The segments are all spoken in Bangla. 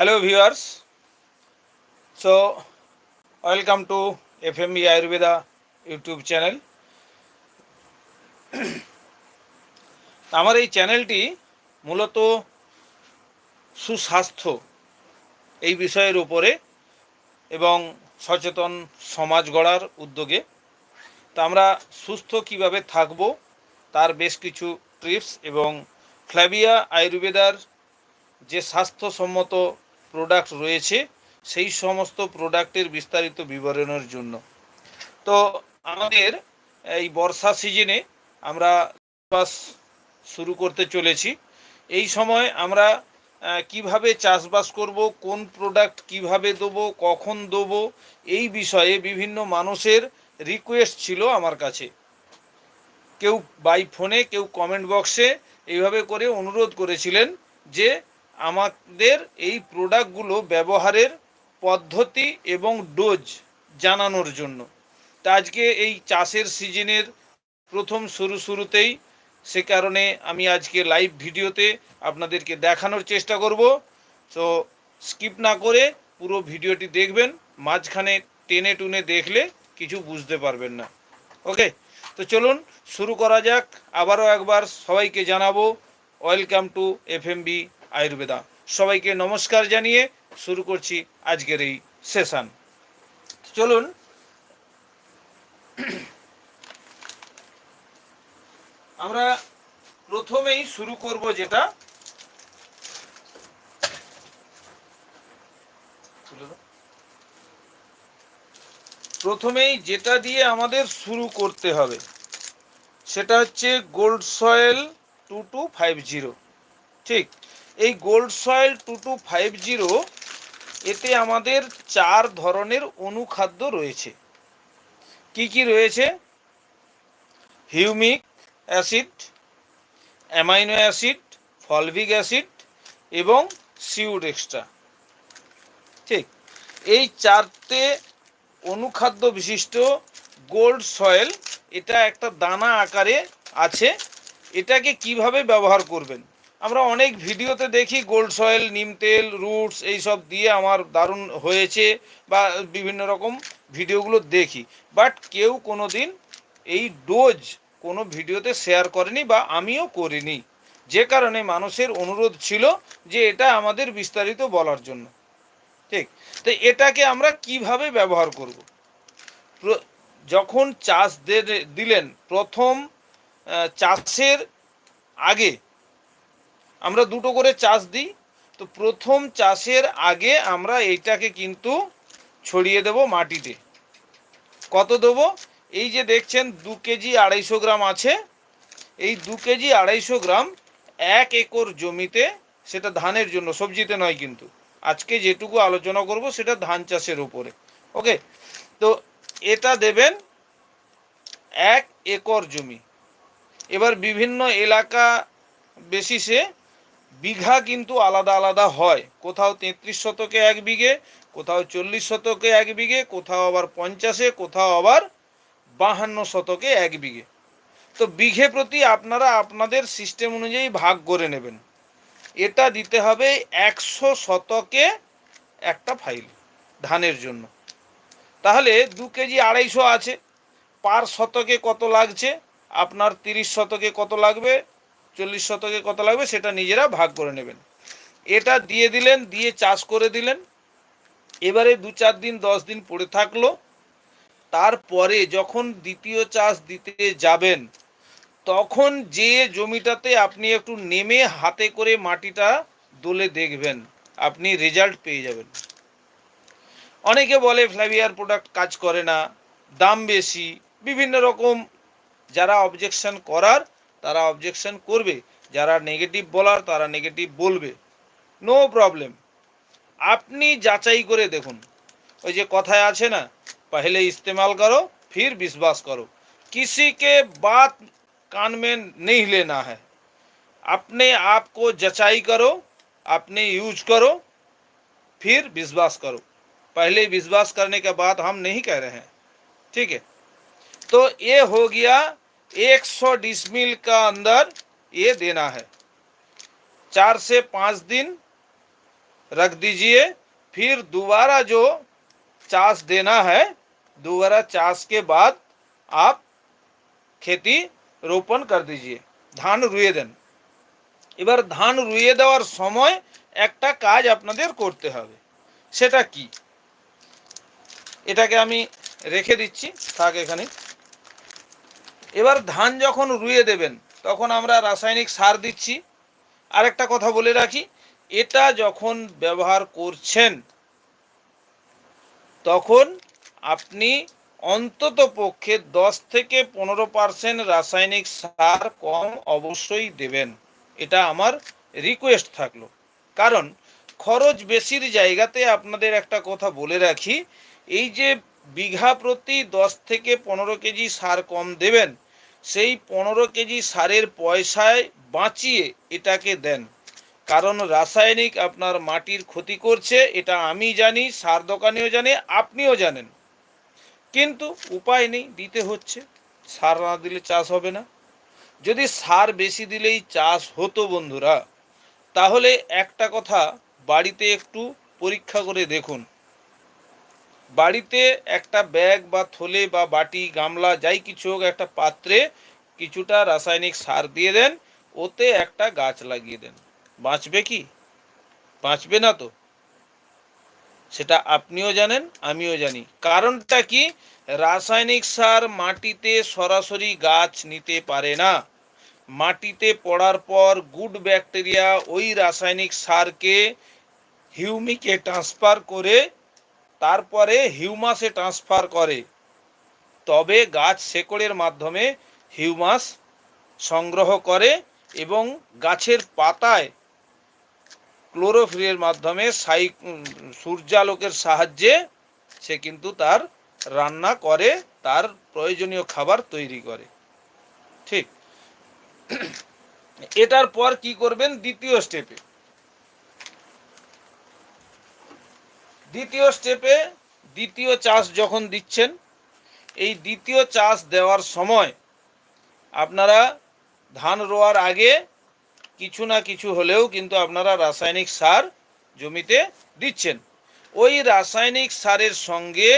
Hello, viewers. So, welcome to FME Ayurveda YouTube channel. আমার এই চ্যানেলটি মূলত সুস্বাস্থ্য এই বিষয়ের উপরে এবং সচেতন সমাজ গড়ার উদ্যোগে তো আমরা সুস্থ কীভাবে থাকব তার বেশ কিছু টিপস এবং ফ্ল্যাভিয়া আয়ুর্বেদার যে স্বাস্থ্যসম্মত প্রোডাক্ট রয়েছে, সেই সমস্ত প্রোডাক্টের বিস্তারিত বিবরণের জন্য। তো আমাদের এই বর্ষা সিজনে আমরা চাষবাস শুরু করতে চলেছি। এই সময় আমরা কীভাবে চাষবাস করব, কোন প্রোডাক্ট কীভাবে দেবো, কখন দেবো, এই বিষয়ে বিভিন্ন মানুষের রিকোয়েস্ট ছিল আমার কাছে। কেউ বাই ফোনে কেউ কমেন্ট বক্সে এইভাবে করে অনুরোধ করেছিলেন যে আমাদের এই প্রোডাক্টগুলো ব্যবহারের পদ্ধতি এবং ডোজ জানানোর জন্য। তা আজকে এই চাষের সিজনের প্রথম শুরু শুরুতেই সে কারণে আমি আজকে লাইভ ভিডিওতে আপনাদেরকে দেখানোর চেষ্টা করব। তো স্কিপ না করে পুরো ভিডিওটি দেখবেন, মাঝখানে টেনে টুনে দেখলে কিছু বুঝতে পারবেন না। ওকে তো চলুন শুরু করা যাক। আবারও একবার সবাইকে জানাব welcome to F M B Ayurveda. সবাইকে নমস্কার জানিয়ে শুরু করছি আজকের এই সেশন। চলুন। আমরা প্রথমেই শুরু করব যেটা। প্রথমেই যেটা দিয়ে আমাদের শুরু করতে হবে, সেটা হচ্ছে gold soil two two five zero. ঠিক? এই gold soil two two five zero এতে আমাদের চার ধরনের অনুখাদ্য রয়েছে। কি কি রয়েছে? Humic acid amino acid fulvic acid এবং সিউড এক্সট্রা ঠিক, এই চারটে অনুখাদ্য বিশিষ্ট গোল্ড সয়েল এটা একটা দানা আকারে আছে। এটাকে কীভাবে ব্যবহার করবেন? আমরা অনেক ভিডিওতে দেখি গোল্ড সয়েল নিম তেল রুটস এইসব দিয়ে আমার দারুণ হয়েছে বা বিভিন্ন রকম ভিডিওগুলো দেখি। বাট কেউ কোনো দিন এই ডোজ কোনো ভিডিওতে শেয়ার করেনি বা আমিও করিনি। যে কারণে মানুষের অনুরোধ ছিল যে এটা আমাদের বিস্তারিত বলার জন্য। ঠিক? তো এটাকে আমরা কীভাবে ব্যবহার করব? যখন চাষ দিলেন, প্রথম চাষের আগে আমরা দুটো করে চাষ দিই, তো প্রথম চাষের আগে আমরা এইটাকে কিন্তু ছড়িয়ে দেব মাটিতে। কত দেবো? এই যে দেখছেন, দু কেজি আড়াইশো গ্রাম আছে। এই দু কেজি আড়াইশো গ্রাম এক একর জমিতে সেটা ধানের জন্য, সবজিতে নয় কিন্তু। আজকে যেটুকু আলোচনা করব সেটা ধান চাষের উপরে। ওকে? তো এটা দেবেন এক একর জমি। এবার বিভিন্ন এলাকা বেসিসে বিঘা কিন্তু আলাদা আলাদা হয়। কোথাও তেত্রিশ শতকে এক বিঘে, কোথাও চল্লিশ শতকে এক বিঘে, কোথাও আবার পঞ্চাশে, কোথাও আবার বাহান্ন শতকে এক বিঘে। তো বিঘে প্রতি আপনারা আপনাদের সিস্টেম অনুযায়ী ভাগ করে নেবেন। এটা দিতে হবে একশো শতকে একটা ফাইল ধানের জন্য। তাহলে দু কেজি আড়াইশো আছে। পার শতকে কত লাগছে? আপনার তিরিশ শতকে কত লাগবে? চল্লিশ শতকে কত লাগবে সেটা নিজেরা ভাগ করে নেবেন। এটা দিয়ে দিলেন, দিয়ে চাষ করে দিলেন। এবারে দু চার দিন, দশ দিন পড়ে থাকল। তারপরে যখন দ্বিতীয় চাষ দিতে যাবেন, তখন যে জমিটাতে আপনি একটু নেমে হাতে করে মাটিটা দোলে দেখবেন, আপনি রেজাল্ট পেয়ে যাবেন। অনেকে বলে ফ্ল্যাভিয়ার প্রোডাক্ট কাজ করে না, দাম বেশি। বিভিন্ন রকম যারা অবজেকশন করার তারা অবজেকশন করবে যারা নেগেটিভ বলার তারা নেগেটিভ বলবে নো প্রবলেম আপনি যাচাই করে দেখুন ওই যে কথায় আছে না पहले इस्तेमाल करो फिर विश्वास करो किसी के बात कान में नहीं लेना है अपने आप को जचाई करो अपने यूज करो फिर विश्वास करो पहले विश्वास करने के बाद हम नहीं कह रहे हैं ठीक है तो ये हो गया 100 डिसमिल का अंदर ये देना है चार से पाँच दिन रख दीजिए फिर दोबारा जो चास देना है दोबारा चास के बाद आप खेती রোপণ कर दीजिए ধান রুয়ে দেন এবার ধান রুয়ে দেওয়ার সময় একটা কাজ আপনাদের করতে হবে সেটা কি এটাকে আমি রেখে দিচ্ছি থাক এখানে এবার ধান যখন রুয়ে দেবেন, তখন আমরা রাসায়নিক সার দিচ্ছি। আরেকটা কথা বলে রাখি, এটা যখন ব্যবহার করছেন, তখন আপনি অন্তত পক্ষে দশ থেকে পনেরো পার্সেন্ট রাসায়নিক সার কম অবশ্যই দেবেন। এটা আমার রিকোয়েস্ট থাকল। কারণ খরচ বেশির জায়গাতে আপনাদের একটা কথা বলে রাখি, এই যে বিঘা প্রতি দশ থেকে পনেরো কেজি সার কম দেবেন। সেই পনেরো কেজি সারের পয়সায় বাঁচিয়ে এটাকে দেন। কারণ রাসায়নিক আপনার মাটির ক্ষতি করছে, এটা আমি জানি, সার দোকানেও জানে, আপনিও জানেন। কিন্তু উপায় নেই, দিতে হচ্ছে। সার না দিলে চাষ হবে না। যদি সার বেশি দিলেই চাষ হতো বন্ধুরা, তাহলে একটা কথা বাড়িতে একটু পরীক্ষা করে দেখুন। বাড়িতে একটা ব্যাগ বা থলে বা বাটি, গামলা, যাই কিছু হোক, একটা পাত্রে কিছুটা রাসায়নিক সার দিয়ে দেন, ওতে একটা গাছ লাগিয়ে দেন। বাঁচবে কি? বাঁচবে না তো। সেটা আপনিও জানেন, আমিও জানি। কারণটা কি? রাসায়নিক সার মাটিতে সরাসরি গাছ নিতে পারে না। মাটিতে পড়ার পর গুড ব্যাকটেরিয়া ওই রাসায়নিক সারকে হিউমিকে ট্রান্সফার করে তারপরে হিউমাসে ট্রান্সফার করে। তবে গাছ শেকড়ের মাধ্যমে হিউমাস সংগ্রহ করে এবং গাছের পাতায় ক্লোরোফিলের মাধ্যমে সাই সূর্যালোকের সাহায্যে সে কিন্তু তার রান্না করে, তার প্রয়োজনীয় খাবার তৈরি করে। ঠিক। এটার পর কি করবেন? দ্বিতীয় স্টেপে দ্বিতীয় স্টেপে দ্বিতীয় চাষ যখন দিচ্ছেন, এই দ্বিতীয় চাষ দেওয়ার সময় আপনারা ধান রোয়ার আগে কিছু না কিছু হলেও কিন্তু আপনারা রাসায়নিক সার জমিতে দিচ্ছেন। ওই রাসায়নিক সারের সঙ্গে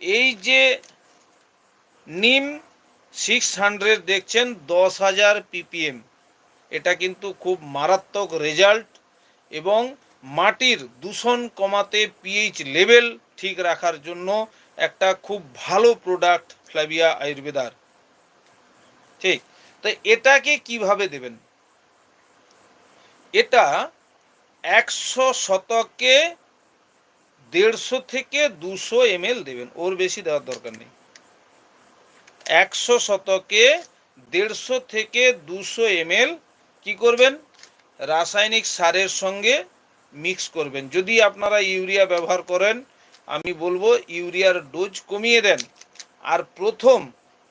এই যে নিম সিক্স হান্ড্রেড দেখছেন, দশ হাজার পিপিএম। এটা কিন্তু খুব মারাত্মক রেজাল্ট এবং মাটির দূষণ কমাতে পিএইচ লেভেল ঠিক রাখার জন্য একটা খুব ভালো প্রোডাক্ট ফ্ল্যাভিয়া আয়ুর্বেদার। ঠিক? তো এটাকে কীভাবে দেবেন? এটা একশো শতকে দেড়শো থেকে দুশো এমএল দেবেন, ওর বেশি দেওয়ার দরকার নেই। একশো শতকে দেড়শো থেকে দুশো এমএল কি করবেন? রাসায়নিক সারের সঙ্গে মিক্স করবেন। যদি আপনারা ইউরিয়া ব্যবহার করেন, আমি বলব ইউরিয়ার ডোজ কমিয়ে দেন। আর প্রথম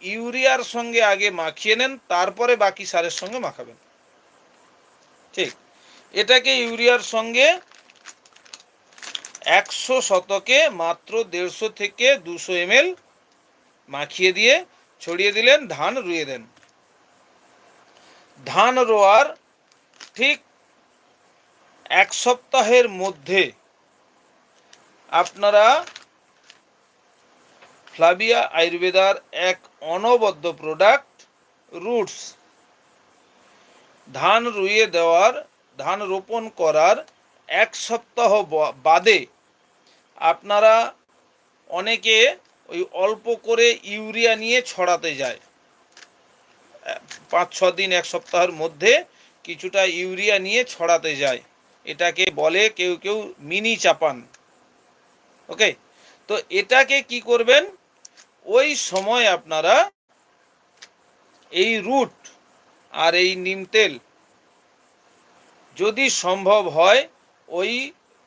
ইউরিয়ার সঙ্গে আগে মাখিয়ে নেন, তারপরে বাকি সারের সঙ্গে মাখাবেন। ঠিক। এটাকে ইউরিয়ার সঙ্গে একশো শতকে মাত্র দেড়শো থেকে দুশো এমএল মাখিয়ে দিয়ে ছড়িয়ে দিলেন, ধান রুয়ে দেন। ধান রোয়ার ঠিক এক সপ্তাহের মধ্যে আপনারা ফ্লাভিয়া আয়ুর্বেদার এক অনবদ্য প্রোডাক্ট রুটস ধান রুইয়ে দেওয়ার, ধান রোপণ করার এক সপ্তাহ বাদে আপনারা অনেকে ওই অল্প করে ইউরিয়া নিয়ে ছড়াতে যায়। পাঁচ ছ দিন, এক সপ্তাহের মধ্যে কিছুটা ইউরিয়া নিয়ে ছড়াতে যায়। এটাকে বলে কেউ কেউ মিনি চাপান। ওকে তো এটাকে কি করবেন? ওই সময় আপনারা এই রুট আর এই নিম তেল যদি সম্ভব হয়, ওই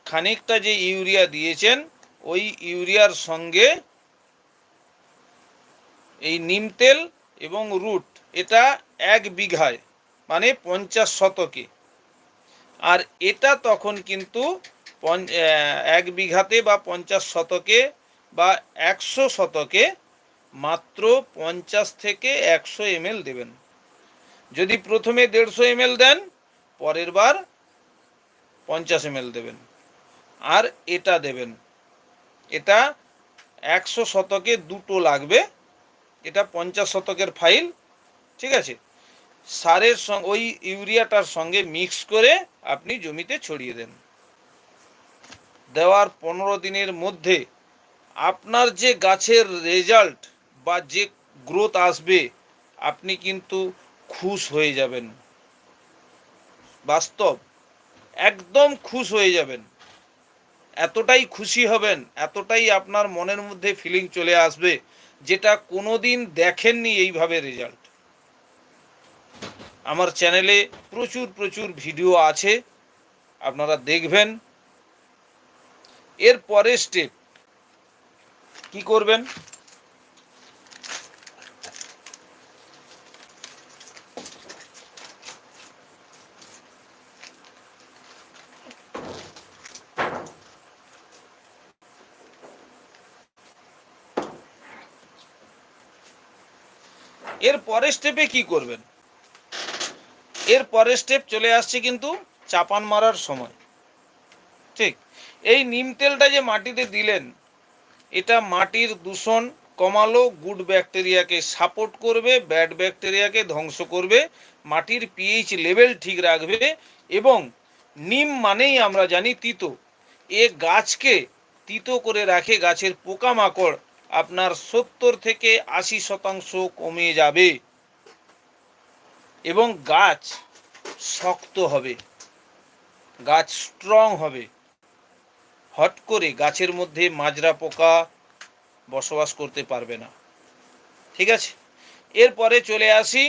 খানিকটা যে ইউরিয়া দিয়েছেন, ওই ইউরিয়ার সঙ্গে এই নিম তেল এবং রুট, এটা এক বিঘায় মানে পঞ্চাশ শতকে। আর এটা তখন কিন্তু এক বিঘাতে বা পঞ্চাশ শতকে বা একশো শতকে মাত্র পঞ্চাশ থেকে একশো এমএল দেবেন। যদি প্রথমে দেড়শো এমএল দেন, পরের বার পঞ্চাশ এম দেবেন। আর এটা দেবেন, এটা একশো শতকে দুটো লাগবে, এটা পঞ্চাশ শতকের ফাইল, ঠিক আছে? সারের সঙ্গে, ওই ইউরিয়াটার সঙ্গে মিক্স করে আপনি জমিতে ছড়িয়ে দেন। দেওয়ার পনেরো দিনের মধ্যে আপনার যে গাছের রেজাল্ট বা যে গ্রোথ আসবে, আপনি কিন্তু খুশ হয়ে যাবেন। বাস্তব, একদম খুশ হয়ে যাবেন। এতটাই খুশি হবেন, এতটাই আপনার মনের মধ্যে ফিলিং চলে আসবে, যেটা কোনোদিন দেখেননি এইভাবে রেজাল্ট আমার চ্যানেলে প্রচুর প্রচুর ভিডিও আছে। আপনারা দেখবেন। এর পরের স্টেপ কি করবেন? এর পরের স্টেপে কি করবেন? এর পরের স্টেপ চলে আসছে কিন্তু চাপান মারার সময়। ঠিক? এই নিম তেলটা যে মাটিতে দিলেন, এটা মাটির দূষণ কমালো গুড ব্যাকটেরিয়াকে সাপোর্ট করবে ব্যাড ব্যাকটেরিয়াকে ধ্বংস করবে, মাটির পিএইচ লেভেল ঠিক রাখবে এবং নিম মানেই আমরা জানি তিতো। এ গাছকে তিতো করে রাখে, গাছের পোকামাকড় আপনার সত্তর থেকে আশি শতাংশ কমে যাবে। এবং গাছ শক্ত হবে, গাছ স্ট্রং হবে। হট করে গাছের মধ্যে মাজরা পোকা বসবাস করতে পারবে না। ঠিক আছে? এরপরে চলে আসি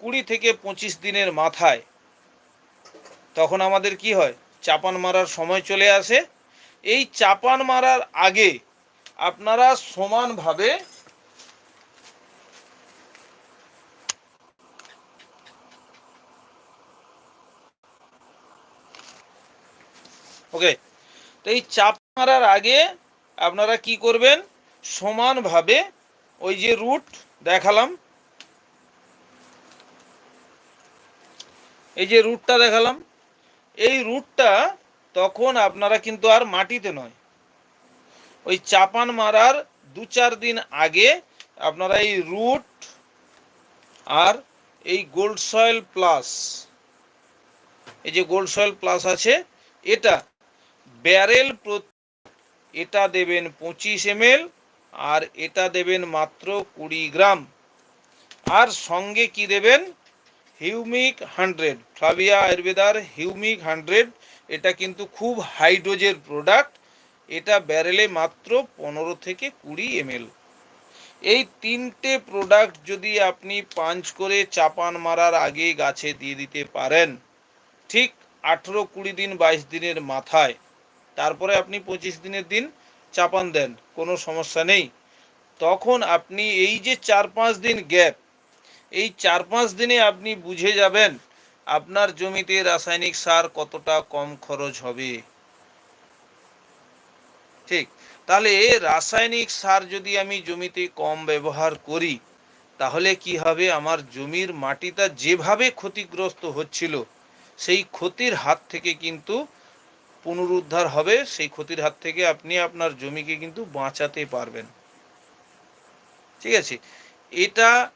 কুড়ি থেকে পঁচিশ দিনের মাথায়। তখন আমাদের কি হয়? চাপান মারার সময় চলে আসে। এই চাপান মারার আগে আপনারা সমানভাবে ওকে তো এই চাপ মারার আগে আপনারা কি করবেন? সমানভাবে ওই যে রুট দেখালাম। এই যে রুটটা দেখালাম। এই রুটটা তখন আপনারা কিন্তু আর মাটিতে নয়। ওই চাপান মারার দু চার দিন আগে আপনারা এই রুট আর এই গোল্ড সয়েল প্লাস এই যে গোল্ড সয়েল প্লাস আছে, এটা ব্যারেল এটা দেবেন পঁচিশ এম আর এটা দেবেন মাত্র কুড়ি গ্রাম। আর সঙ্গে কি দেবেন? Humic hundred. ফ্লাভিয়া আয়ুর্বেদার হিউমিক হান্ড্রেড। এটা কিন্তু খুব হাই ডোজের প্রোডাক্ট। এটা ব্যারেলে মাত্র পনেরো থেকে কুড়ি এমএল। এই তিনটে প্রোডাক্ট যদি আপনি পাঞ্চ করে চাপান মারার আগে গাছে দিয়ে দিতে পারেন, ঠিক আঠেরো কুড়ি দিন বাইশ দিনের মাথায় তারপরে আপনি পঁচিশ দিনের দিন চাপান দেন, কোনো সমস্যা নেই। তখন আপনি এই যে চার পাঁচ দিন গ্যাপ, এই চার পাঁচ দিনে আপনি বুঝে যাবেন আপনার জমিতে রাসায়নিক সার কতটা কম খরচ হবে। ঠিক, তাহলে রাসায়নিক সার যদি আমি জমিতে কম ব্যবহার করি, তাহলে কি হবে? আমার জমির মাটিটা যেভাবে ক্ষতিগ্রস্ত হচ্ছিল, সেই ক্ষতির হাত থেকে কিন্তু পুনরুদ্ধার হবে, সেই ক্ষতির হাত থেকে আপনি আপনার জমিকে কিন্তু বাঁচাতে পারবেন। ঠিক আছে? এটা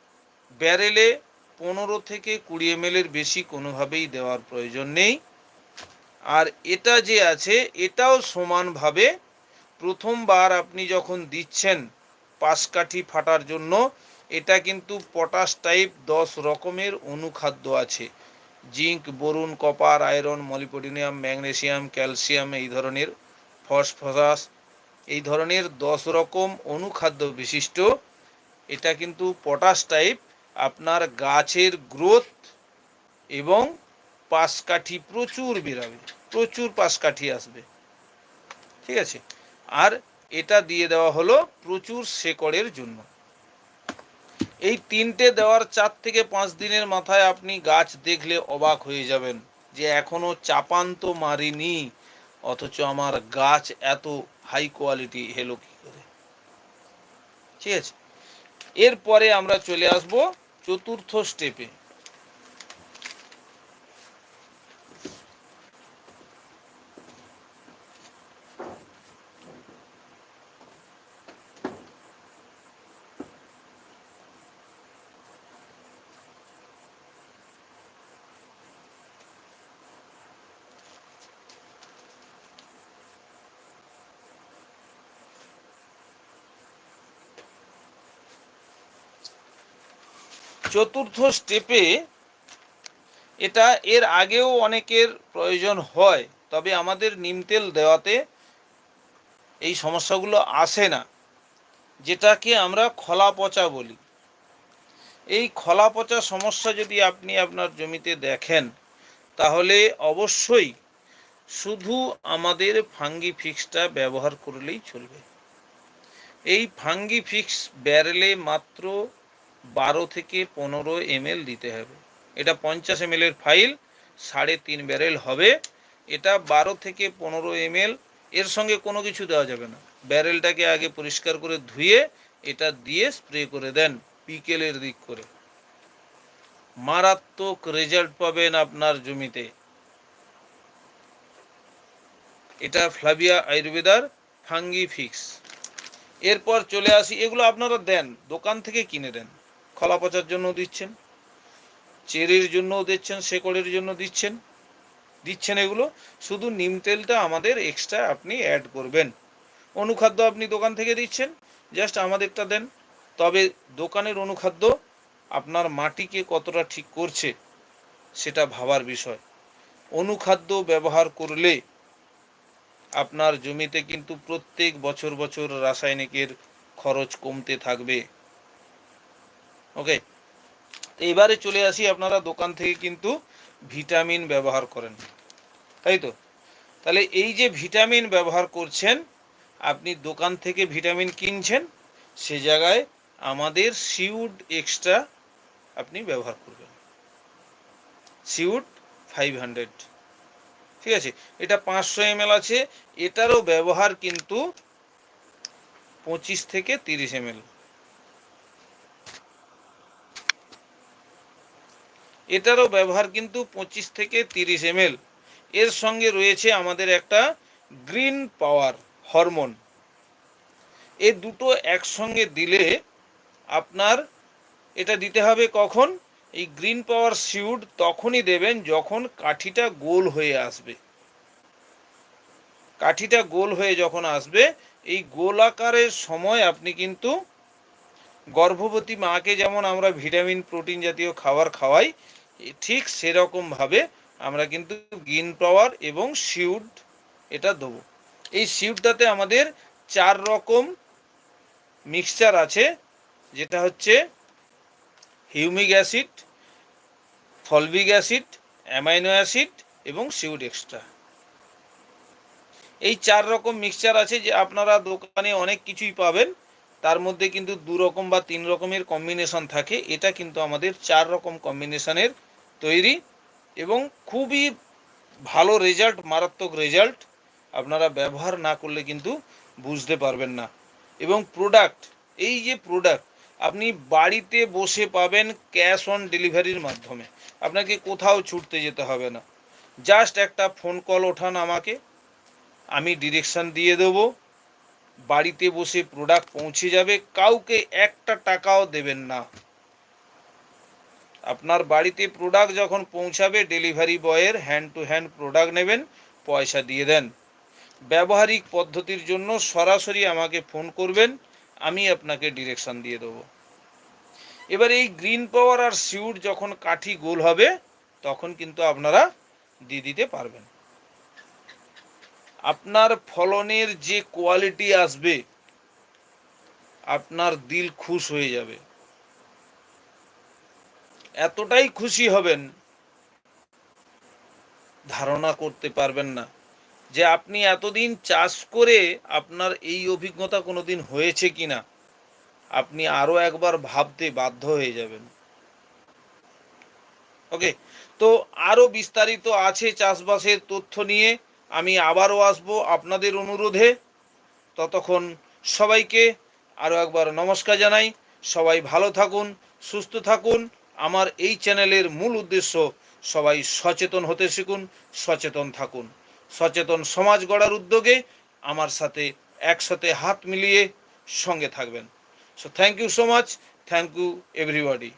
ব্যারেলে পনেরো থেকে কুড়ি এম এর বেশি কোনোভাবেই দেওয়ার প্রয়োজন নেই। আর এটা যে আছে, এটাও সমানভাবে প্রথমবার আপনি যখন দিচ্ছেন পাশকাঠি ফাটার জন্য, এটা কিন্তু পটাশ টাইপ দশ রকমের অনুখাদ্য আছে। Zinc boron copper, iron, molybdenum, magnesium, calcium এই ধরনের ফসফরাস এই ধরনের দশ রকম অনুখাদ্য বিশিষ্ট। এটা কিন্তু পটাশ টাইপ। আপনার গাছের গ্রোথ এবং পাশকাঠি প্রচুর বেরাবে, প্রচুর পাশকাঠি আসবে। ঠিক আছে? আর এটা দিয়ে দেওয়া হলো প্রচুর শেকড়ের জন্য। এই তিনটে দেওয়ার চার থেকে পাঁচ দিনের মাথায় আপনি গাছ দেখলে অবাক হয়ে যাবেন যে এখনও চাপান তো মারিনি, অথচ আমার গাছ এত হাই কোয়ালিটি হেলো কি করে? ঠিক আছে? এরপরে আমরা চলে আসব চতুর্থ স্টেপে চতুর্থ স্টেপে এটা এর আগেও অনেকের প্রয়োজন হয়, তবে আমাদের নিম তেল দেওয়াতে এই সমস্যাগুলো আসে না, যেটাকে আমরা খলা পচা বলি। এই খলা পচা সমস্যা যদি আপনি আপনার জমিতে দেখেন, তাহলে অবশ্যই শুধু আমাদের ফাঙ্গি ফিক্সটা ব্যবহার করলেই চলবে। এই ফাঙ্গি ফিক্স ব্যারেলে মাত্র বারো থেকে পনেরো এমএল দিতে হবে। এটা পঞ্চাশ এম ফাইল সাড়ে তিন ব্যারেল হবে। এটা বারো থেকে পনেরো এমএল এর সঙ্গে কোনো কিছু দেওয়া যাবে না। ব্যারেলটাকে আগে পরিষ্কার করে ধুয়ে এটা দিয়ে স্প্রে করে দেন বিকেলের দিক করে। মারাত্মক রেজাল্ট পাবেন আপনার জমিতে। এটা ফ্লাভিয়া আয়ুর্বেদার ফাঙ্গি ফিক্স এরপর চলে আসি, এগুলো আপনারা দেন, দোকান থেকে কিনে দেন। খলা পচার জন্য দিচ্ছেন, চেরির জন্যও দিচ্ছেন, শেকড়ের জন্য দিচ্ছেন দিচ্ছেন এগুলো। শুধু নিম তেলটা আমাদের এক্সট্রা আপনি অ্যাড করবেন। অনুখাদ্য আপনি দোকান থেকে দিচ্ছেন জাস্ট আমাদেরটা দেন। তবে দোকানের অনুখাদ্য আপনার মাটিকে কতটা ঠিক করছে, সেটা ভাবার বিষয়। অনুখাদ্য ব্যবহার করলে আপনার জমিতে কিন্তু প্রত্যেক বছর বছর রাসায়নিকের খরচ কমতে থাকবে। ওকে এবারে চলে আসি আপনারা দোকান থেকে কিন্তু ভিটামিন ব্যবহার করেন। তাই তো? তাহলে এই যে ভিটামিন ব্যবহার করছেন, আপনি দোকান থেকে ভিটামিন কিনছেন, সে জায়গায় আমাদের সিউড এক্সট্রা আপনি ব্যবহার করবেন। সিউড ফাইভ হান্ড্রেড ঠিক আছে? এটা পাঁচশো এম আছে, এটারও ব্যবহার কিন্তু পঁচিশ থেকে তিরিশ এম এটারও ব্যবহার কিন্তু পঁচিশ থেকে তিরিশ এম এর সঙ্গে রয়েছে আমাদের একটা গ্রিন পাওয়ার হরমোন। এ দুটো একসঙ্গে দিলে আপনার এটা দিতে হবে কখন? এই গ্রিন পাওয়ার সিউড তখনই দেবেন যখন কাঠিটা গোল হয়ে আসবে। কাঠিটা গোল হয়ে যখন আসবে, এই গোল আকারের সময় আপনি কিন্তু গর্ভবতী মাকে যেমন আমরা ভিটামিন, প্রোটিন জাতীয় খাবার খাওয়াই ঠিক সেরকমভাবে আমরা কিন্তু গ্রিন পাওয়ার এবং শিউড এটা দেবো। এই শিউডটাতে আমাদের চার রকম মিক্সচার আছে, যেটা হচ্ছে humic acid, fulvic acid, amino acid এবং সিউড এক্সট্রা। এই চার রকম মিক্সচার আছে যে আপনারা দোকানে অনেক কিছুই পাবেন, তার মধ্যে কিন্তু দু রকম বা তিন রকমের কম্বিনেশন থাকে, এটা কিন্তু আমাদের চার রকম কম্বিনেশনের তৈরি এবং খুবই ভালো রেজাল্ট মারাত্মক রেজাল্ট আপনারা ব্যবহার না করলে কিন্তু বুঝতে পারবেন না। এবং প্রোডাক্ট এই যে প্রোডাক্ট আপনি বাড়িতে বসে পাবেন ক্যাশ অন ডেলিভারির মাধ্যমে। আপনাকে কোথাও ছুটতে যেতে হবে না। জাস্ট একটা ফোন কল ওঠান আমাকে, আমি ডিরেকশান দিয়ে দেবো। বাড়িতে বসে প্রোডাক্ট পৌঁছে যাবে, কাউকে একটা টাকাও দেবেন না। আপনার বাড়িতে প্রোডাক্ট যখন পৌঁছাবে ডেলিভারি বয়ের হ্যান্ড টু হ্যান্ড প্রোডাক্ট নেবেন, পয়সা দিয়ে দেন। ব্যবহারিক পদ্ধতির জন্য সরাসরি আমাকে ফোন করবেন, আমি আপনাকে ডিরেকশন দিয়ে দেবো। এবার এই গ্রিন পাওয়ার আর সিউড যখন কাঠি গোল হবে, তখন কিন্তু আপনারা দিয়ে দিতে পারবেন। আপনার ফলনের যে কোয়ালিটি আসবে, আপনার দিল খুশ হয়ে যাবে। এতটাই খুশি হবেন, ধারণা করতে পারবেন না যে আপনি এতদিন চাষ করে আপনার এই অভিজ্ঞতা কোনোদিন হয়েছে কি না আপনি আরও একবার ভাবতে বাধ্য হয়ে যাবেন। ওকে তো আরও বিস্তারিত আছে চাষবাসের তথ্য নিয়ে। আমি আবারও আসব আপনাদের অনুরোধে। ততক্ষণ সবাইকে আরও একবার নমস্কার জানাই। সবাই ভালো থাকুন, সুস্থ থাকুন। আমার এই চ্যানেলের মূল উদ্দেশ্য সবাই সচেতন হতে শিখুন, সচেতন থাকুন। সচেতন সমাজ গড়ার উদ্যোগে আমার সাথে একসাথে হাত মিলিয়ে সঙ্গে থাকবেন। So thank you so much thank you everybody